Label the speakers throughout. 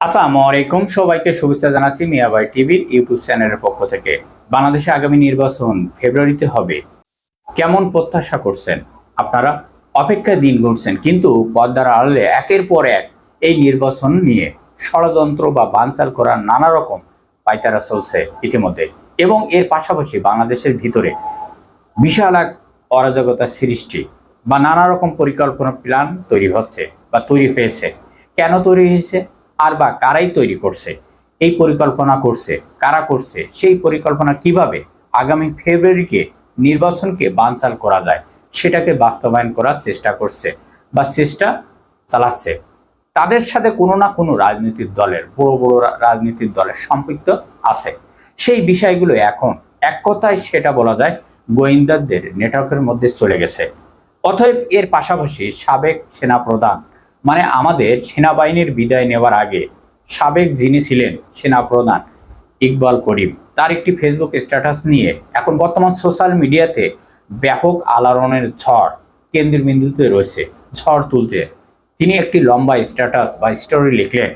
Speaker 1: আসসালামু আলাইকুম সবাইকে শুভেচ্ছা জানাচ্ছি মিয়াবাই টিভির ইউটিউব চ্যানেলের পক্ষ থেকে। বাংলাদেশে আগামী নির্বাচন ফেব্রুয়ারিতে হবে। কেমন প্রত্যাশা করছেন? আপনারা অপেক্ষায় দিন গুনছেন, কিন্তু পদ্মার আড়ালে একের পর এক এই নির্বাচন নিয়ে ষড়যন্ত্র বা বানচাল করার নানা রকম পাইতারা চলছে ইতিমধ্যে। এবং এর পাশাপাশি বাংলাদেশের ভিতরে বিশাল এক অরাজকতা সৃষ্টি বা নানা রকম পরিকল্পনা প্ল্যান তৈরি হচ্ছে বা তৈরি হয়েছে। কেন তৈরি হয়েছে? আর বা কারাই তৈরি করছে? এই পরিকল্পনা করছে, কারা করছে? সেই পরিকল্পনা কীভাবে আগামী ফেব্রুয়ারিকে নির্বাচনকে বানচাল করা যায় সেটাকে বাস্তবায়ন করার চেষ্টা করছে বা চেষ্টা চালাচ্ছে। তাদের সাথে কোনো না কোনো রাজনৈতিক দলের, বড় বড় রাজনৈতিক দলের সম্পৃক্ত আছে। সেই বিষয়গুলো এখন এক কথায় সেটা বলা যায় গোয়েন্দাদের নেটওয়ার্কের মধ্যে চলে গেছে। অতএব এর পাশাপাশি সাবেক সেনাপ্রধান মানে আমাদের সেনাবাহিনীর বিদায় নেওয়ার আগে সাবেক যিনি ছিলেন সেনাপ্রধান ইকবাল করিম, তার একটি ফেসবুক স্ট্যাটাস নিয়ে এখন বর্তমান সোশ্যাল মিডিয়াতে ব্যাপক আলোড়নের ঝড় কেন্দ্রীয় বিন্দুতে রয়েছে, ঝড় তুলছে। তিনি একটি লম্বা স্ট্যাটাস বা স্টোরি লিখলেন,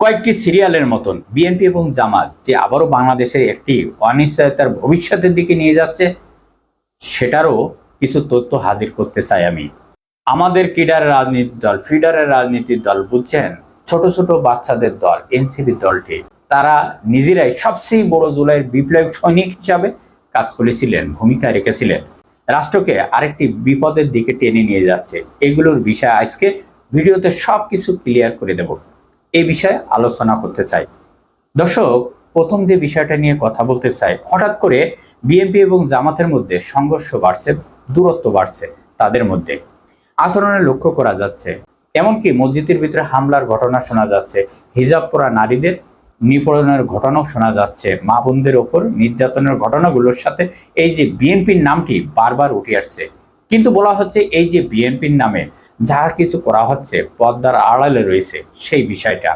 Speaker 1: কয়েকটি সিরিয়ালের মতন বিএনপি এবং জামাত যে আবারও বাংলাদেশের একটি অনিশ্চয়তার ভবিষ্যতের দিকে নিয়ে যাচ্ছে, সেটারও কিছু তথ্য হাজির করতে চাই আমি। আমাদের কিডারের রাজনীতির দল, ফিডারের রাজনীতির দল, বুঝছেন? ছোট ছোট বাচ্চাদের দল, এনসিপি দলটি, তারা নিজেরাই সবচেয়ে বড় জুলাইয়ের বিপ্লব সৈনিক হিসাবে কাজ করেছিলেন ভূমিকা রেখেছিলেন। রাষ্ট্রকে আরেকটি বিপদের দিকে টেনে নিয়ে যাচ্ছে। এগুলোর বিষয়ে আজকে ভিডিওতে সব কিছু ক্লিয়ার করে দেব। এই বিষয়ে আলোচনা করতে চাই। দর্শক, প্রথম যে বিষয়টা নিয়ে কথা বলতে চাই, হঠাৎ করে বিএনপি এবং জামাতের মধ্যে সংঘর্ষ বাড়ছে, দূরত্ব বাড়ছে তাদের মধ্যে। আচরণে লক্ষ্য করা যাচ্ছে। এমনকি মসজিদের ভিতরে হামলার ঘটনা শোনা যাচ্ছে। হিজাব পরা নারীদের নিপড়নের ঘটনাও শোনা যাচ্ছে। মা বোনদের ওপর নির্যাতনের ঘটনাগুলোর সাথে এই যে বিএনপির নামটি বারবার উঠে আসছে। কিন্তু বলা হচ্ছে এই যে বিএনপির নামে যা কিছু করা হচ্ছে পদ্মার আড়ালে রয়েছে সেই বিষয়টা।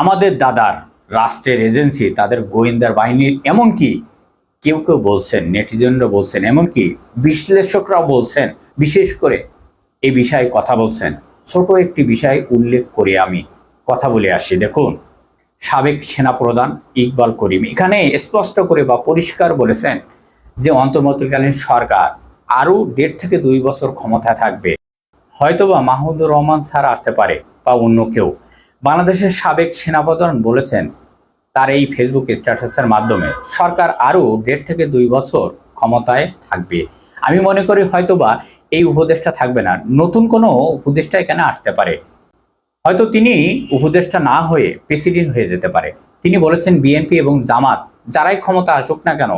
Speaker 1: আমাদের দাদার রাষ্ট্রের এজেন্সি, তাদের গোয়েন্দার বাহিনীর এমনকি কেউ কেউ বলছেন, নেটিজনরা বলছেন, এমনকি বিশ্লেষকরা বলছেন বিশেষ করে এই বিষয়ে কথা বলছেন। ছোট একটি বিষয় উল্লেখ করে আমি। কথা বলে আসি। দেখুন, সাবেক সেনাপ্রধান ইকবাল করিম এখানে স্পষ্ট করে বা পরিষ্কার বলেছেন যে অন্তর্বর্তীকালীন সরকার আরও দেড় থেকে দুই বছর ক্ষমতায় থাকবে। হয়তোবা মাহমুদুর রহমান স্যার আসতে পারে বা অন্য কেউ। বাংলাদেশের সাবেক সেনাপ্রধান বলেছেন তার এই ফেসবুক স্ট্যাটাসের মাধ্যমে সরকার আরও দেড় থেকে দুই বছর ক্ষমতায় থাকবে। আমি মনে করি হয়তোবা এই উপদেশটা থাকবে না। নতুন কোনো উপদেষ্টা এখানে আসতে পারে। হয়তো তিনি উপদেষ্টা না হয়ে প্রেসিডেন্ট হয়ে যেতে পারে। তিনি বলেছেন বিএনপি এবং জামাত, যারাই ক্ষমতা আসুক না কেন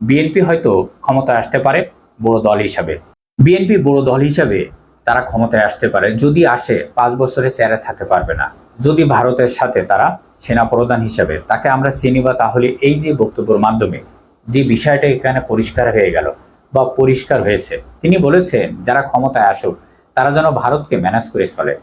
Speaker 1: বিএনপি হয়তো ক্ষমতায় আসতে পারে বড় দল হিসাবে। বিএনপি বড় দল হিসাবে তারা ক্ষমতায় আসতে পারে। যদি আসে, পাঁচ বছরে চেয়ারে থাকতে পারবে না। যদি ভারতের সাথে তারা সেনাপ্রধান হিসাবে, তাকে আমরা চিনি বা তাহলে এই যে বক্তব্যের মাধ্যমে যে বিষয়টা এখানে পরিষ্কার হয়ে গেল বা পরিষ্কার হয়েছে। তিনি বলেছেন, যারা ক্ষমতায় আসুক, তারা যেন ভারতকে ম্যানেজ করে চলে।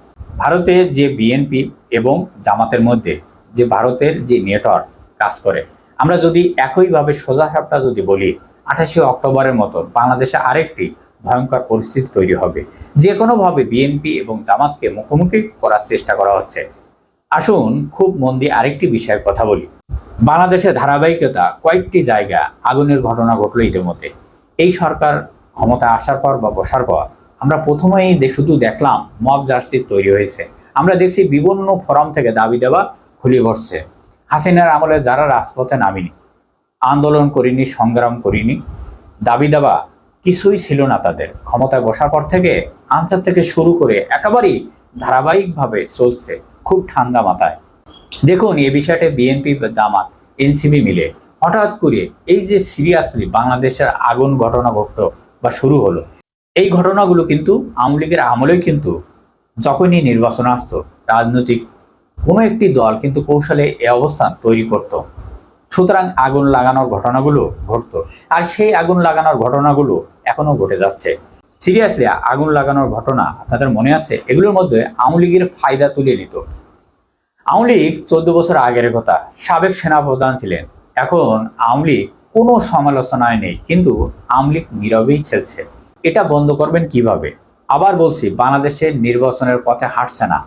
Speaker 1: ভারতে যে বিএনপি এবং জামাতের মধ্যে যে ভারতের যে নেটওয়ার্ক কাজ করে, আমরা যদি একইভাবে সোজা সাপটা যদি বলি, আঠাশে অক্টোবরের মতো বাংলাদেশে আরেকটি ভয়ঙ্কর পরিস্থিতি তৈরি হবে। যে কোনোভাবে বিএনপি এবং জামাতকে মুখোমুখি করার চেষ্টা করা হচ্ছে। আসুন, খুব মন দিয়ে আরেকটি বিষয়ে কথা বলি। বাংলাদেশে ধারাবাহিকতা কয়েকটি জায়গা আগুনের ঘটনা ঘটলো ইতিমধ্যে। এই সরকার ক্ষমতা আসার পর বা বসার পর আমরা প্রথমেই শুধু দেখলাম মব জার্সি তৈরি হয়েছে। আমরা দেখছি বিভিন্ন ফোরাম থেকে দাবি দেওয়া খুলে বসছে হাসিনার আমলে যারা রাজপথে নামিনি, আন্দোলন করিনি, সংগ্রাম করিনি, দাবি দেওয়া কিছুই ছিল না তাদের। ক্ষমতায় বসার পর থেকে আনসার থেকে শুরু করে একেবারেই ধারাবাহিকভাবে চলছে খুব ঠান্ডা মাথায়। দেখুন, এ বিষয়টা বিএনপি বা জামাত এনসিবি মিলে হঠাৎ করে এই যে সিরিয়াসলি বাংলাদেশের আগুন ঘটনা ঘটলো বা শুরু হলো, এই ঘটনাগুলো কিন্তু আওয়ামী লীগের আমলেই কিন্তু যখনই নির্বাচন আসতো, রাজনৈতিক কোনো একটি দল কিন্তু কৌশলে এই অবস্থান তৈরি করত। সুতরাং আগুন লাগানোর ঘটনাগুলো ঘটতো আর সেই আগুন লাগানোর ঘটনাগুলো এখনও ঘটে যাচ্ছে। সিরিয়াসলি আগুন লাগানোর ঘটনা আপনাদের মনে আছে? এগুলোর মধ্যে আওয়ামী লীগের ফায়দা তুলে নিত। আওয়ামী লীগ চোদ্দ বছর আগের কথা, সাবেক সেনাপ্রধান ছিলেন। এখন আওয়ামী লীগ কোনো সমালোচনায় নেই, কিন্তু আওয়ামী লীগ নীরবেই খেলছে। এটা বন্ধ করবেন কীভাবে? আবার বলছি বাংলাদেশের নির্বাচনের পথে হাঁটছে না।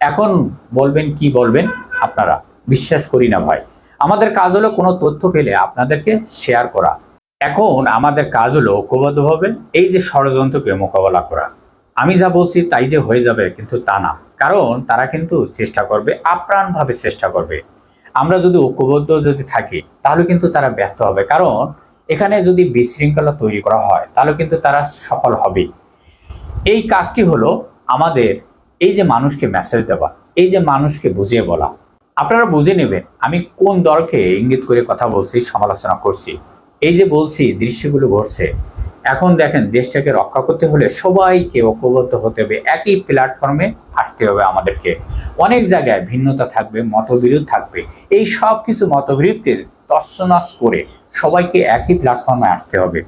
Speaker 1: এখন বলবেন কি বলবেন আপনারা? বিশ্বাস করি না ভাই। আমাদের কাজ হলো কোনো তথ্য পেলে আপনাদেরকে শেয়ার করা। এখন আমাদের কাজ হলো ঐক্যবদ্ধভাবে এই যে ষড়যন্ত্রকে মোকাবেলা করা। আমি যা বলছি তাই যে হয়ে যাবে, কিন্তু তা না। কারণ তারা কিন্তু চেষ্টা করবে, আপ্রাণভাবে চেষ্টা করবে। আমরা যদি ঐক্যবদ্ধ যদি থাকি, তাহলে কিন্তু তারা ব্যর্থ হবে। কারণ এখানে যদি বিশৃঙ্খলা তৈরি করা হয়, তাহলে কিন্তু তারা সফল হবে এই কাজটি হলো আমাদের এই যে মানুষকে মেসেজ দেওয়া, এই যে মানুষকে বুঝিয়ে বলা। আপনারা বুঝে নেবেন, আমি কোন দলকে ইঙ্গিত করে কথা বলছি, সমালোচনা করছি। এই যে বলছি, দৃশ্যগুলো ঘটছে। এখন দেখেন দেশটাকে রক্ষা করতে হলে সবাইকে ঐক্যবদ্ধ হতে হবে, একই প্ল্যাটফর্মে আসতে হবে আমাদেরকে। অনেক জায়গায় ভিন্নতা থাকবে, মতবিরোধ থাকবে। এই সব কিছু মতবিরোধকে তৎসনাস করে সবাইকে একই প্ল্যাটফর্মে আসতে হবে।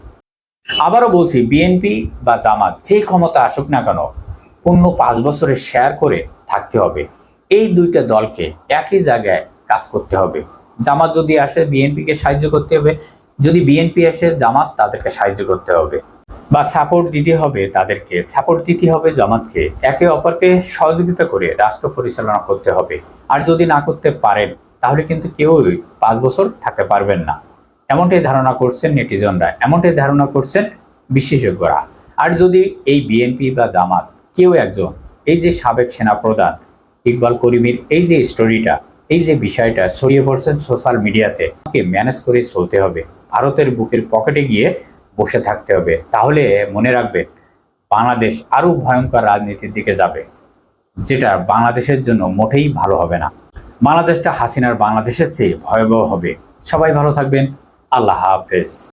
Speaker 1: আবারও বলছি বিএনপি বা জামাত যে ক্ষমতা আসুক না কেন, পূর্ণ পাঁচ বছরে শেয়ার করে থাকতে হবে। এই দুইটা দলকে একই জায়গায় কাজ করতে হবে। জামাত যদি আসে বিএনপিকে সাহায্য করতে হবে যদি বিএনপি আসে, জামাত তাদেরকে সাহায্য করতে হবে বা সাপোর্ট দিতে হবে তাদেরকে। সাপোর্ট দিতে হবে জামাতকে। একে অপরকে সহযোগিতা করে রাষ্ট্র পরিচালনা করতে হবে। আর যদি না করতে পারেন, তাহলে কিন্তু কেউই পাঁচ বছর থাকতে পারবেন না। এমনটাই ধারণা করছেন নেটিজনরা, এমনটাই ধারণা করছেন বিশেষজ্ঞরা। আর যদি এই বিএনপি বা জামাত কেউ একজন, এই যে সাবেক সেনাপ্রধান ইকবাল করিমের এই যে স্টোরিটা এই যে বিষয়টা, ছড়িয়ে পড়ছে সোশ্যাল মিডিয়াতে তাকে ম্যানেজ করে চলতে হবে। ভারতের বুকের পকেটে গিয়ে বসে থাকতে হবে। তাহলে মনে রাখবেন, বাংলাদেশ আরও ভয়ঙ্কর রাজনীতির দিকে যাবে, যেটা বাংলাদেশের জন্য মোটেই ভালো হবে না। বাংলাদেশটা হাসিনার বাংলাদেশের চেয়ে ভয়াবহ হবে। সবাই ভালো থাকবেন। আল্লাহ হাফেজ।